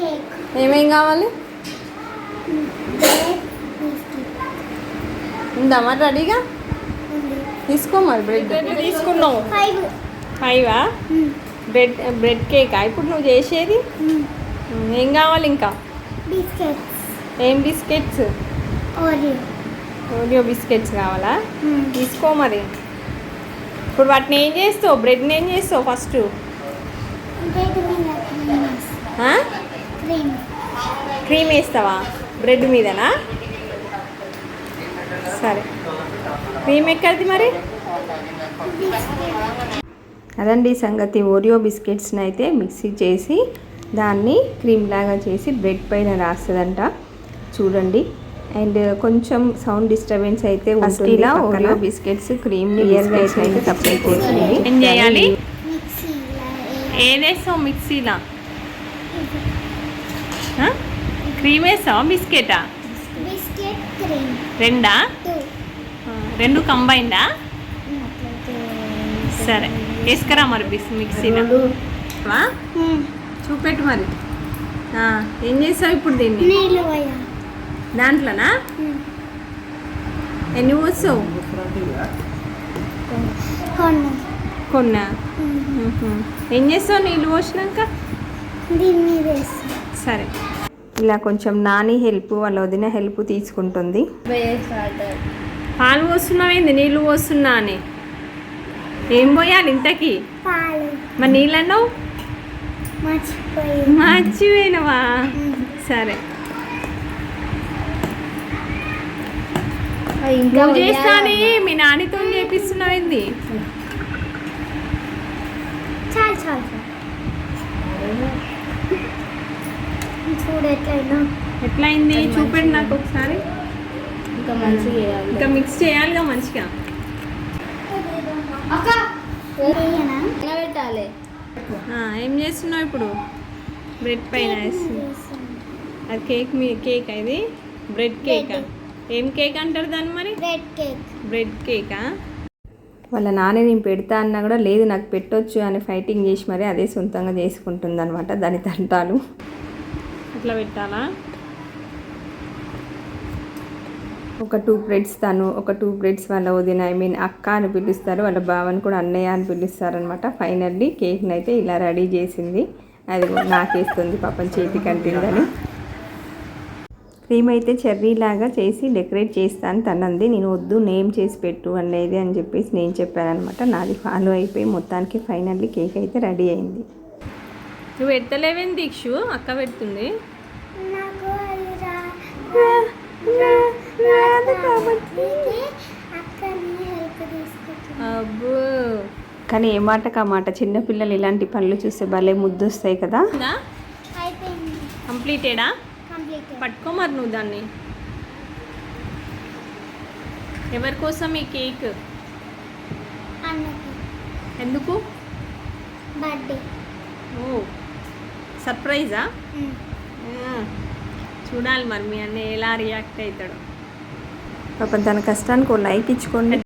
Cake ఏమేం కావాలి? Bread biscuit ఉందా మరి రెడీగా? తీసుకో మరి బ్రెడ్ తీసుకున్నావు. ఫైవ్ బ్రెడ్ బ్రెడ్ కేకా ఇప్పుడు నువ్వు చేసేది? ఉమ్, ఏం కావాలి ఇంకా? బిస్కెట్స్ ఏం బిస్కెట్స్ ఓరియో బిస్కెట్స్ కావాలా? తీసుకో మరి. ఇప్పుడు వాటిని ఏం చేస్తావు? బ్రెడ్ని ఏం చేస్తావు ఫస్ట్ క్రీమ్. వేస్తావా? బ్రెడ్ మీదనా? సరే. క్రీమ్ ఎక్కడిది మరి? అదండి సంగతి. ఓరియో బిస్కెట్స్ని అయితే మిక్సీ చేసి దాన్ని క్రీమ్ లాగా చేసి బ్రెడ్ పైన రాస్తుందంట. చూడండి. అండ్ కొంచెం సౌండ్ డిస్టర్బెన్స్ అయితే ఉంటుంది ఇలా ఓరియో బిస్కెట్స్ క్రీమ్ క్లియర్గా అయితే సపరేట్ చేసింది ఏం చేయాలి? ఏదేస్తావు మిక్సీలా క్రీమ్ వేస్తావా బిస్కెటా? రెండా? రెండు కంబైండా? సరే. వేసుకురా మరి బిస్ మిక్సీలో. వా? చూపెట్టు మరి. ఆ, ఏం చేస్తావు ఇప్పుడు దీన్ని? దాంట్లోనా? ఎన్ని పోస్తావు కొన్ని. ఏం చేస్తావు నీళ్ళు పోసినాక? దీని మీద వేస్తాం సరే. ఇలా కొంచెం నాని హెల్ప్ వాళ్ళ వదిన హెల్ప్ తీసుకుంటుంది. పాలు పోస్తున్నావేంది? నీళ్ళు పోస్తున్నా అని. ఏం పోయాలి ఇంతకీ? మరి మర్చిపోయి మర్చిపోయినవా? సరే. నువ్వు చేస్తాని మీ నానితో చేపిస్తున్నావేంది? చూడు ఎట్లయినా ఎట్లయింది చూపెడు నాకు ఒకసారి. ఇంకా మంచిగా చేయాలి. ఇంకా మిక్స్ చేయాలిగా మంచిగా. పెట్టాలి ఆ, ఏం చేస్తున్నావు ఇప్పుడు? బ్రెడ్ పైన అది కేక్ మీ కేక్ ఇది? Bread cake? ఏం కేక్ అంటారు దాన్ని మరి? Red cake. బ్రెడ్ కేకా? వాళ్ళ నాన్న నేను పెడతా అన్నా కూడా లేదు నాకు పెట్టొచ్చు అని ఫైటింగ్ చేసి మరి అదే సొంతంగా చేసుకుంటుంది అనమాట దాని తంటాలు. ఇట్లా పెట్టాలా? ఒక టూ బ్రెడ్స్ తను ఒక టూ బ్రెడ్స్ వాళ్ళ వదిన ఐ మీన్ అక్క అని పిలుస్తారు వాళ్ళ బావని కూడా అన్నయ్య అని పిలుస్తారనమాట ఫైనల్లీ కేక్ని అయితే ఇలా రెడీ చేసింది. అది నాకేస్తుంది పాపం చేతికి అంటిందని. క్రీమ్ అయితే చెర్రీ లాగా చేసి డెకరేట్ చేస్తాను తనంది నేను వద్దు నేమ్ చేసి పెట్టు అనేది అని చెప్పేసి నేను చెప్పాను అనమాట నాది ఫాలో అయిపోయి మొత్తానికి ఫైనల్లీ కేక్ అయితే రెడీ అయింది. నువ్వు పెట్టలేవేంది దీక్షు? అక్క పెడుతుంది. అబ్బో. కానీ ఏ మాటకు ఆ మాట? చిన్నపిల్లలు ఇలాంటి పనులు చూస్తే భలే ముద్దు వస్తాయి కదా అయిపోయింది. కంప్లీటెడా? కంప్లీట్ పట్టుకో మరి నువ్వు దాన్ని. ఎవరి కోసం ఈ కేక్? అన్నకి. ఎందుకు? బర్త్డే. ఓ. సర్ప్రైజా? చూడాలి మరి మీ అన్న ఎలా రియాక్ట్ అవుతాడు. పాపం తన కష్టానికి ఓ లైక్ ఇచ్చుకోండి.